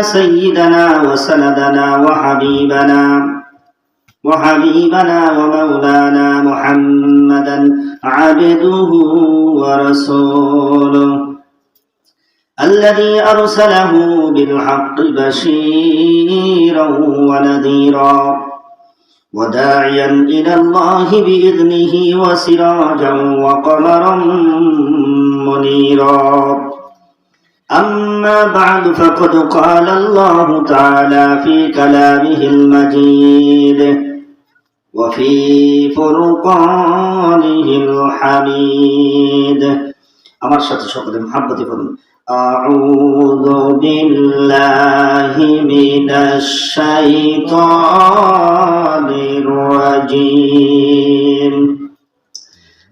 سيدنا وسندنا وحبيبنا وحبيبنا ومولانا محمدا عبده ورسوله. الذي أرسله بالحق بشيرا ونذيرا وداعيا إلى الله بإذنه وسراجا وقمرا منيرا. أما بعد فقد قال الله تعالى في كلامه المجيد وفي فرقانه الحميد আমার সাথে সকলে মহাব্বতি করুন أعوذ بالله من الشيطان الرجيم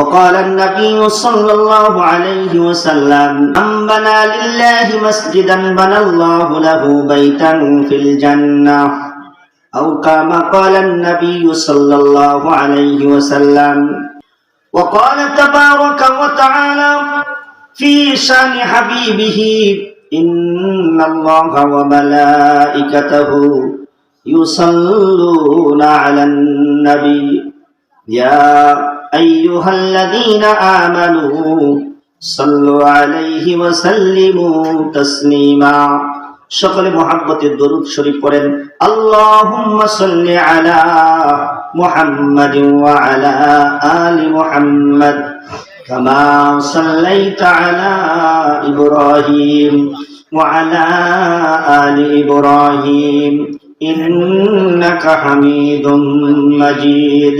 وقال النبي صلى الله عليه وسلم من بنى لله مسجدا بنى الله له بيتا في الجنة. أو كما قال النبي صلى الله عليه وسلم وقال تبارك وتعالى في شأن حبيبه إن الله وملائكته يصلون على النبي. يا أيها الذين آمنوا صلوا عليه وسلموا تسليما সকলে মোহাম্মতের দরুদ শরীফ পড়েন আল্লাহুম্মা সাল্লি আলা মুহাম্মাদ ওয়া আলা আলি মুহাম্মাদ কামা সাল্লাইতা আলা ইব্রাহিম ওয়া আলা আলি ইব্রাহিম ইন্নাকা হামিদুম মাজিদ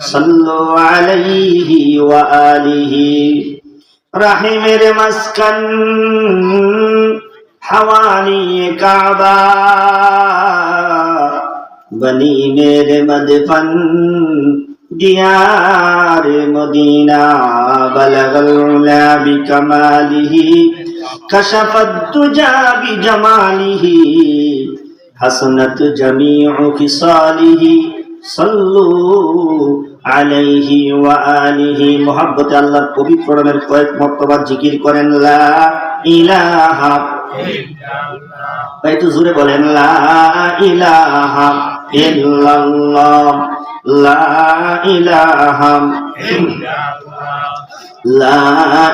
সাল্লু আলাইহি ওয়া আলিহি। রাহিমের মাসকান হাওয়ানি কাবা। বনি মেরে মদফন, দিয়ার মদিনা। বলগল বিকমালিহি কশফত তুজা বিজমালিহি হাসনত জমিউ খিসালিহি সল্লু আলাইহি ওয়া আলিহি মোহাব্বতে আল্লাহর পবিত্র নামের কয়েক মর্তবা জিকির করেন লা ইলাহা একটু জোরে বলেন লা ইলাহা ইল্লাল্লাহ লা ইলাহা লা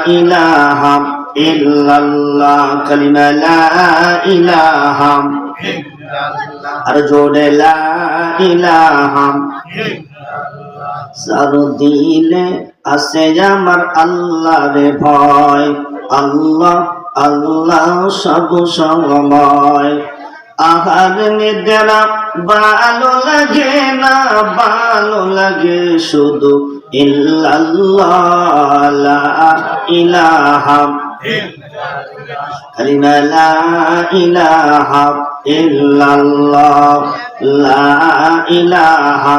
ইলাহা ইল্লাল্লাহ কালিমা লা ইলাহা। আর জোরে লা ইলাহা যার দিলে আছে আমার আল্লাহরে ভয়। আল্লাহ আল্লাহ সব সময়। আহার নিদেরা ভালো লাগে না, ভালো লাগে শুধু ইল্লাল্লাহ ইলাহা। কালিমা, লা লা ইলাহা।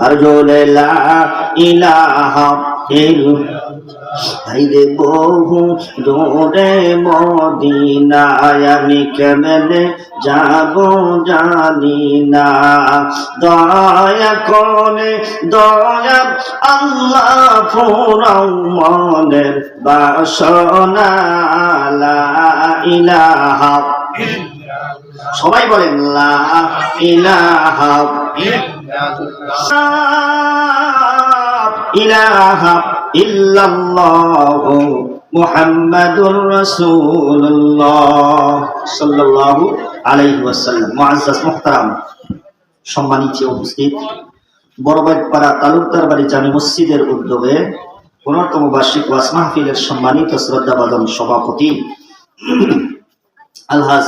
আর জোরে লা ইলাহা ভাইরে বহু দূরে মদিনায় আমি কেমনে যাব জানি না। দয়া করে দয়া আল্লাহ ফুরাও মনের বাসনা ইলাহা সবাই বলেন লা ইলাহা সম্মানিত তালুকদার বাড়ি মসজিদের উদ্যোগে পনেরোতম বার্ষিক মাহফিলের সম্মানিত শ্রদ্ধাবাদন সভাপতি আলহাজ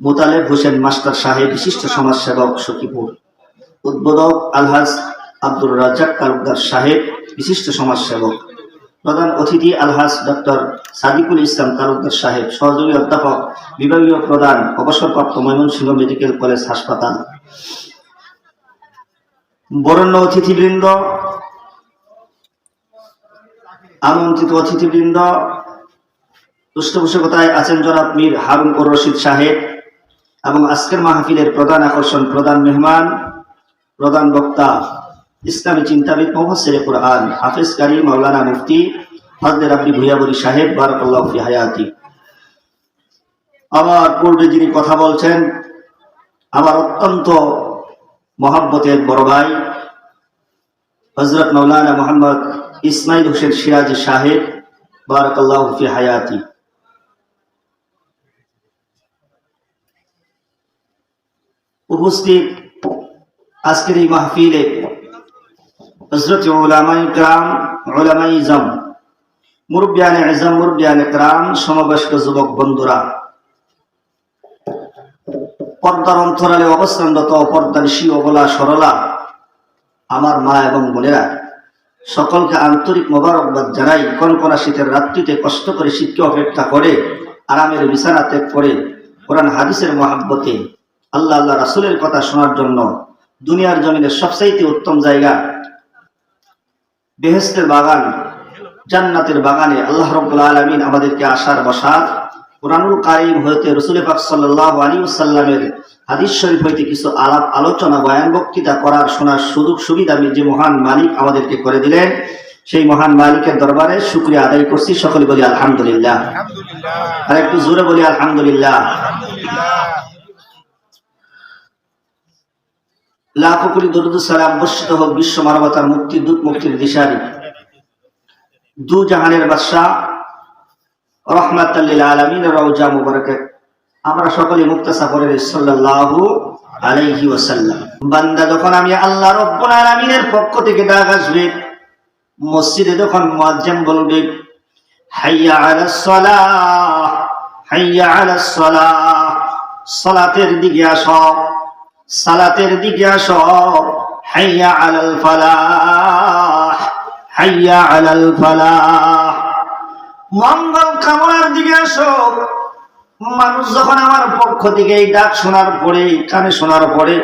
মোতালেব হোসেন মাস্টার সাহেব, বিশিষ্ট সমাজসেবক সখীপুর উদ্বোধক আলহাজ আব্দুর রাজ্জাক তালুকদার সাহেব, বিশিষ্ট সমাজসেবক। প্রধান অতিথি আলহাজ ডক্টর সাদিকুল ইসলাম তালুকদার সাহেব, সহযোগী অধ্যাপক, বিভাগীয় প্রধান, অবসরপ্রাপ্ত ময়মনসিংহ মেডিকেল কলেজ হাসপাতাল। বরণ্য অতিথিবৃন্দ, আমন্ত্রিত অতিথিবৃন্দ, পৃষ্ঠপোষকতায় আছেন জনাব মীর হারুন ও রশিদ সাহেব এবং আজকের মাহফিলের প্রধান আকর্ষণ প্রধান মেহমান প্রধান বক্তা, ইসলামী চিন্তাবিদ মোহাম্মদ কোরআন, হাফিজ কারি মাওলানা মুফতি হজদের আব্দি ভুইয়াবুরি সাহেব, বারাকাল্লাহ হায়াতি। আমার পূর্বে যিনি কথা বলছেন, আমার অত্যন্ত মহাব্বতের বড় ভাই হজরত মৌলানা মোহাম্মদ ইসমাইল হোসেন সিরাজি সাহেব, বারাকাল্লাহ হায়াতি। উপস্থিত আজকের এই মাহফিলে হজরত ওলামাই মুরব্বিয়ান মুরব্বিয়ান সমবয়স্ক যুবক বন্ধুরা, পর্দার অন্তরালে অবস্থানরত অবলা সরলা, আমার মা এবং বোনেরা, সকলকে আন্তরিক মোবারকবাদ জানাই কনকনা শীতের রাত্রিতে কষ্ট করে শীতকে অপেক্ষা করে, আরামের বিছানা ত্যাগ করে, কোরআন, হাদিসের মহাব্বতে আল্লাহ আল্লাহ রাসুলের কথা শোনার জন্য দুনিয়ার জমিনের সবচাইতে উত্তম জায়গা বেহেস্তের বাগান জান্নাতের বাগানে আল্লাহ রব্বুল আলমিন আমাদেরকে আসার বসার কোরআনুল কারিম হইতে রসুল পাক সাল্লাহ আলী সাল্লামের হাদিস শরীফ হইতে কিছু আলাপ আলোচনা বয়ান বক্তৃতা করার শোনার সুযোগ সুবিধা যে মহান মালিক আমাদেরকে করে দিলেন সেই মহান মালিকের দরবারে শুক্রিয়া আদায় করছি। সকলে বলি আলহামদুলিল্লাহ। আর একটু জোরে বলি আলহামদুলিল্লাহ। লাখো কোটি দরুদ সালাম বর্ষিত হোক বিশ্ব মানবতার মুক্তি, দূত মুক্তির দিশারি। দু জাহানের বাদশাহ, রহমাতাল্লিল আলমিন, রওজা মুবারকে আমরা সকলে মুক্তাসা করে সাল্লাল্লাহু আলাইহি ওয়াসাল্লাম। বান্দা যখন আমি আল্লাহ রব্বুল আলামিনের পক্ষ থেকে ডাক আসবে, মসজিদে যখন মুয়াজ্জিন বলবে, হাইয়া আলাস সালাহ, হাইয়া আলাস সালাহ, সালাতের দিকে আসো। সালাতের দিকে আস। হাইয়া আলাল ফালাহ, হাইয়া আলাল ফালাহ। মঙ্গল কামনার দিকে আসো। মানুষ যখন আমার পক্ষ থেকে এই ডাক শোনার পরে, কানে শোনার পরে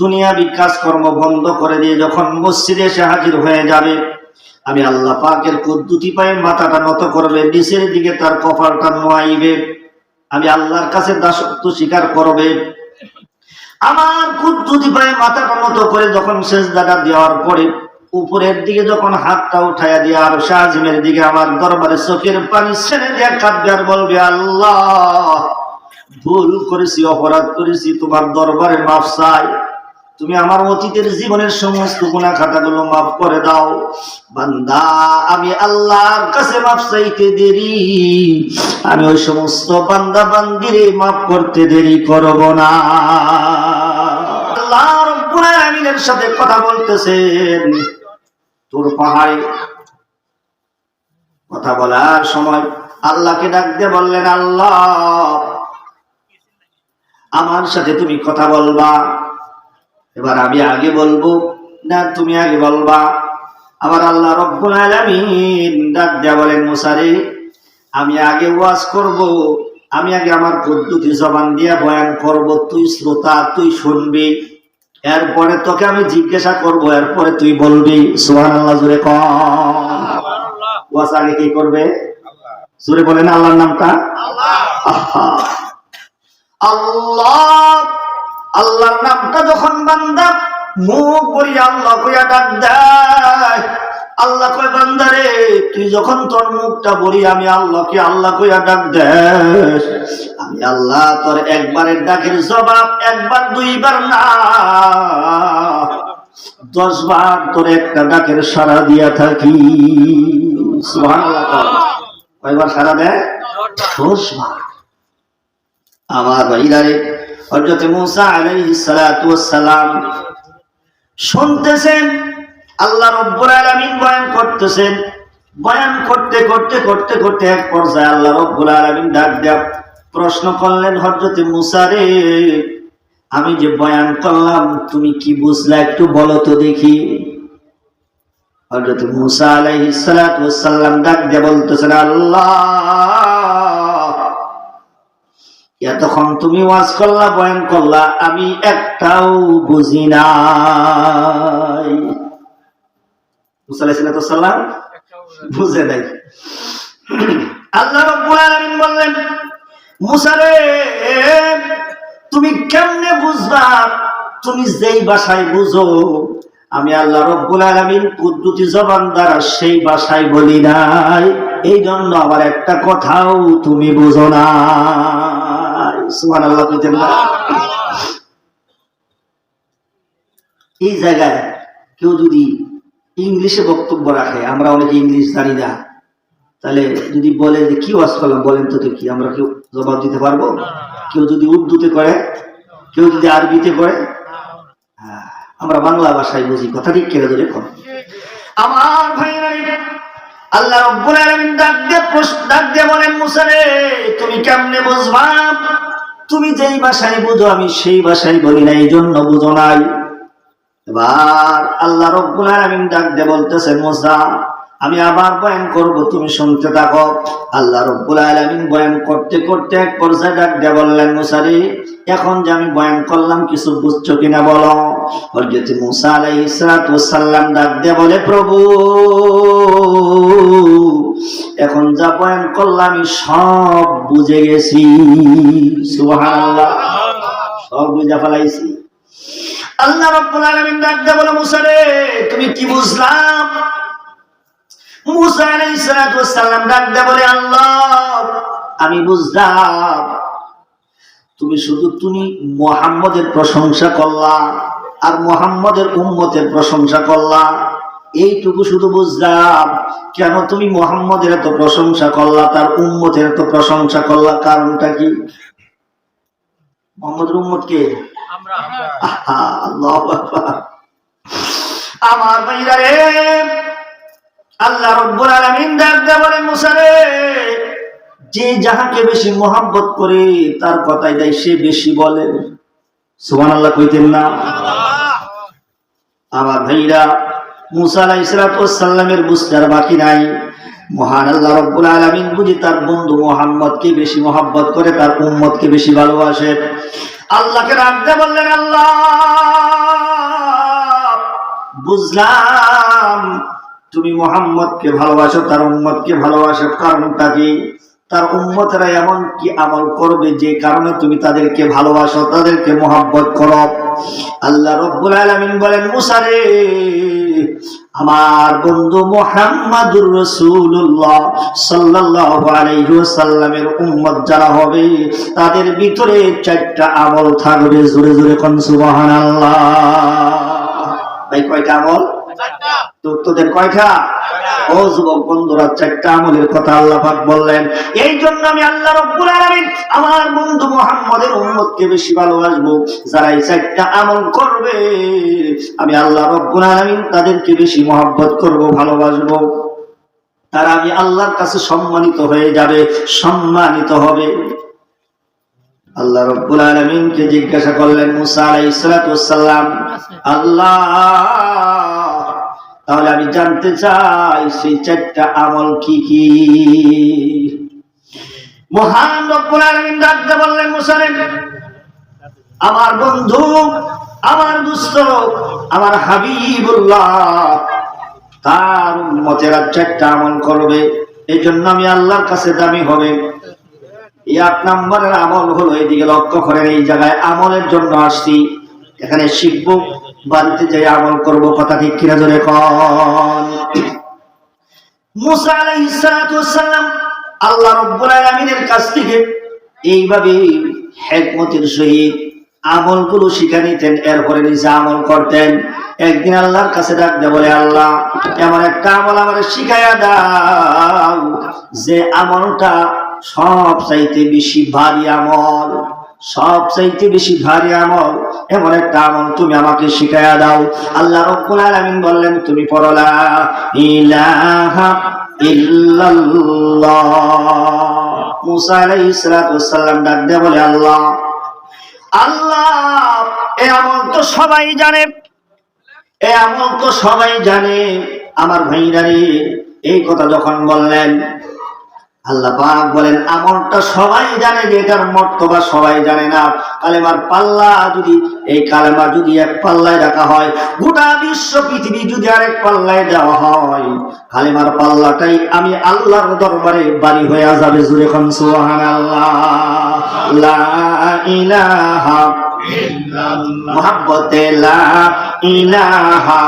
দুনিয়াবি কাজকর্ম বন্ধ করে দিয়ে যখন মসজিদে এসে হাজির হয়ে যাবে, আমি আল্লাহ পাকের কুদ্দুতি পায়ে মাথাটা নত করবে, নিচের দিকে তার কপালটা নোয়াইবে, আমি আল্লাহর কাছে দাসত্ব স্বীকার করবে আমার কুদ্দুতি পায়ে মাথাটা নত করে যখন শেষ দাদা দেওয়ার পরে উপরের দিকে যখন হাতটা উঠাইয়া দিয়ে আর শাহজিমের দিকে আমার দরবারে চোখের পানি ছেড়ে দিয়ে কাঁদবে আর বলবে, আল্লাহ, ভুল করেছি, অপরাধ করেছি, তোমার দরবারে মাফ চাই। তুমি আমার অতীতের জীবনের সমস্ত গুণা খাতাগুলো মাফ করে দাও। বান্দা, আমি আল্লাহর কাছে মাফ চাইতে দেরি। আমি ওই সমস্ত বান্দা বান্দিরে মাফ করতে দেরি করব না। রব্বুল আলামিনের সাথে কথা বলতেছেন। তোর পাহাড়ে কথা বলার সময় আল্লাহকে ডাক দিয়ে বললেন, আল্লাহ, আমার সাথে তুমি কথা বলবা। এবার আমি আগে বলব, না, তুমি আগে বলবা। আবার আল্লাহ রব্বুল আলামিন ডাক দেয়া বলেন মুসারে আমি আগে ওয়াজ করব, আমি আগে আমার পদ্ধতি জবান দিয়া বয়ান করব। তুই শ্রোতা, তুই শুনবি এরপরে তোকে আমি জিজ্ঞাসা করব এরপরে তুই বলবি সুহান আল্লাহ জুড়ে কম আগে কি করবে? জুড়ে বলেন আল্লাহর নামটা। আল্লাহ। আল্লাহর নামটা যখন বান্দা মুখ করিয়া আল্লাহ করিয়া ডাক দেয় আল্লাহ কয়, বান্দারে, তুই যখন তোর মুখটা বলি, আমি আল্লাহকে আল্লাহ কইয়া ডাক দেয় আমি আল্লাহ তোর একবারের ডাকের জবাব একবার, দুইবার না। দশ বার তোর একটা ডাকের সারা দিয়া থাকি। কয়বার সারা দেয়? দশ বার আমার ভাইরারে, হযরত মুসা আলাইহিস সালাতু ওয়াস সালাম, শুনতেছেন? আল্লাহ রব্বুল আলামিন বয়ান করতেছেন। বয়ান করতে করতে করতে করতে এক পর্যায়ে আল্লাহ রব্বুল আলামিন ডাক দেয়া প্রশ্ন করলেন, হযরত মুসা রে, আমি যে বয়ান করলাম, তুমি কি বুঝলা একটু বলো তো দেখি? হযরত মুসা আলাইহিস সালাতু ওয়াস সালাম ডাক দিয়ে বলতেছেন, আল্লাহ, এতক্ষণ তুমি ওয়াজ করলা, বয়ান করলা, আমি একটাও বুঝি নাই। তুমি কেমনে বুঝবা? তুমি যেই ভাষায় বুঝো, আমি আল্লাহ রব্বুল আলামিন কুদ্দুতি জবান দ্বারা সেই ভাষায় বলি নাই। এই জন্য আমার একটা কথাও তুমি বুঝো না এই জায়গায় কেউ যদি ইংলিশে বক্তব্য রাখে আমরা অনেকে ইংলিশ জানি না। তাহলে যদি বলে যে কি ওয়াজ করলাম? বলেন তো কি আমরা কেউ জবাব দিতে পারব? কেউ যদি উর্দুতে করে কেউ যদি আরবিতে করে? হ্যাঁ, আমরা বাংলা ভাষায় বুঝি কথা ঠিক কেড়ে ধরে কর আমার ভাইরা রে, আল্লাহ রব্বুল আলামিন ডাক দিয়ে প্রশ্ন ডাক দিয়ে বলেন মুসা রে তুমি কেমনে বুঝবা? তুমি যেই ভাষায় বুঝো আমি সেই ভাষায় বলি না এই জন্য বুঝো নাই। এবার আল্লাহ রব্বুল আলামিন ডাক দিয়ে বলতেছে, মুসা, আমি আবার বয়ান করব, তুমি শুনতে থাকো। আল্লাহ রব্বুল আলামিন বয়ান করতে করতে এক পর্যায়ে ডাক দিয়ে বললেন মুসারি এখন যে আমি বয়ান করলাম, কিছু বুঝছ কিনা বলো? হযরত মুসা আলাইহিস সালাম ডাক দিয়ে বলে, প্রভু, এখন যা বয়ান করলাম, আমি সব বুঝে গেছি। সুবহানাল্লাহ, সব বুঝে ফেলাইছি। আল্লাহ রাব্বুল আলামিন ডাক দিয়ে বলে, মুসা রে, তুমি কি বুঝলাম? মুসা আলাইহিস সালাতু ওয়াস সালাম ডাক বলে, আল্লাহ, আমি বুঝলাম। তুমি শুধু তুমি মুহাম্মদের প্রশংসা করলা আর মুহাম্মদের উম্মতের প্রশংসা করলা। এইটুকু শুধু বুঝলাম। কেন তুমি মুহাম্মদের এত প্রশংসা করলা, তার উম্মতের এত প্রশংসা করলা, কারণটা কি? মোহাম্মদের উম্মত কে। আমার ভাইরা রে আল্লাহ রব্বুল আলামিন ডাক দিয়ে বলেন মুসা রে যে যাহাকে বেশি মোহাব্বত করে, তার কথাই দেয় সে বেশি বলে। সুবহানাল্লাহ কইতেন না? আমার ভাইরা, মুসা আলাইহিস সালামের বুঝতে বাকি নাই। মহান আল্লাহ রব্বুল আলামিন বুঝি তার বন্ধু মোহাম্মদকে বেশি মোহাব্বত করে, তার উম্মতকে বেশি ভালোবাসে। আল্লাহকে রাখতে বললেন, আল্লাহ, বুঝলাম তুমি মোহাম্মদকে ভালোবাসো, তার উম্মতকে ভালোবাসো কারণ তাকে তার উম্মতরা এমন কি আমল করবে যে কারণে তুমি তাদেরকে ভালোবাসো, তাদেরকে মোহাম্মত করো? আল্লাহ রব্বুল আলমিন বলেন মুসারে আমার বন্ধু মোহাম্মদুর আলাইহি ওয়াসাল্লামের উম্মত যারা হবে তাদের ভিতরে চারটা আমল থাকবে। জোরে জোরে কোন সুবহানাল্লাহ। ভাই কয়টা আমল? তোদের কয়টা? ও যুবক বন্ধুরা চারটা আমলের কথা আল্লাহ পাক বললেন। এই জন্য আমি আল্লাহ রব্বুল আলামিন আমার বন্ধু মুহাম্মদের উম্মতকে বেশি ভালোবাসবো। যারা এই চারটা আমল করবে আমি আল্লাহ রব্বুল আলামিন তাদেরকে বেশি মহব্বত করব ভালোবাসবো। তারা আমি আল্লাহর কাছে সম্মানিত হয়ে যাবে সম্মানিত হবে। আল্লাহ রব্বুল আলমিনকে জিজ্ঞাসা করলেন আল্লাহ তাহলে আমি জানতে চাই সেই চারটা আমল কি কি? মহান রব্বুল আলামিন ডাকতে বললেন মুসা রে, আমার বন্ধু আমার দুস্থ আমার হাবিবুল্লাহ, তার উম্মতেরা চারটা আমল করবে। এই জন্য আমি আল্লাহর কাছে দামি হবে। এই আট নম্বরের আমল হলো এইদিকে লক্ষ্য করেন, এই জায়গায় আমলের জন্য আসছি। এখানে শিখব, বাড়িতে যাই আমল করব, কথা ঠিক কিনা জোরে কন। আল্লাহ রব্বুল আলামিনের কাছ থেকে এইভাবে হেকমতের সহিত আমলগুলো শিখে নিতেন, এরপরে নিজে আমল করতেন। একদিন আল্লাহর কাছে ডাকতে বলে, আল্লাহ, এমন একটা আমল আমার শিখাইয়া দাও, যে আমলটা সব চাইতে বেশি ভারী আমল সব চাইতে বেশি ভারী আমল, এমন একটা আমল তুমি আমাকে শিখাইয়া দাও। আল্লাহ রব্বুল আলামিন বললেন, তুমি পড়লা ইলাহা ইল্লাল্লাহ। মুসা আলাইহিস ওয়াসসালাম ডাক দিয়ে বলে, আল্লাহ আল্লাহ, এ আমল তো সবাই জানে। এ আমল তো সবাই জানে। আমার ভাইরা রে, এই কথা যখন বললেন, আল্লাহ পাক বলেন সবাই জানে যে এটার মর্তবা সবাই জানে না। কালেমার পাল্লা যদি, এই কালেমা যদি এক পাল্লায় রাখা হয়, গোটা বিশ্ব পৃথিবী যদি আরেক পাল্লায় দেওয়া হয়, কালেমার পাল্লাটাই আমি আল্লাহর দরবারে বাড়ি হয়ে যাবে জুড়ে খান, সুবহানাল্লাহ। লা ইলাহা মোহাব্বতে লা ইলাহা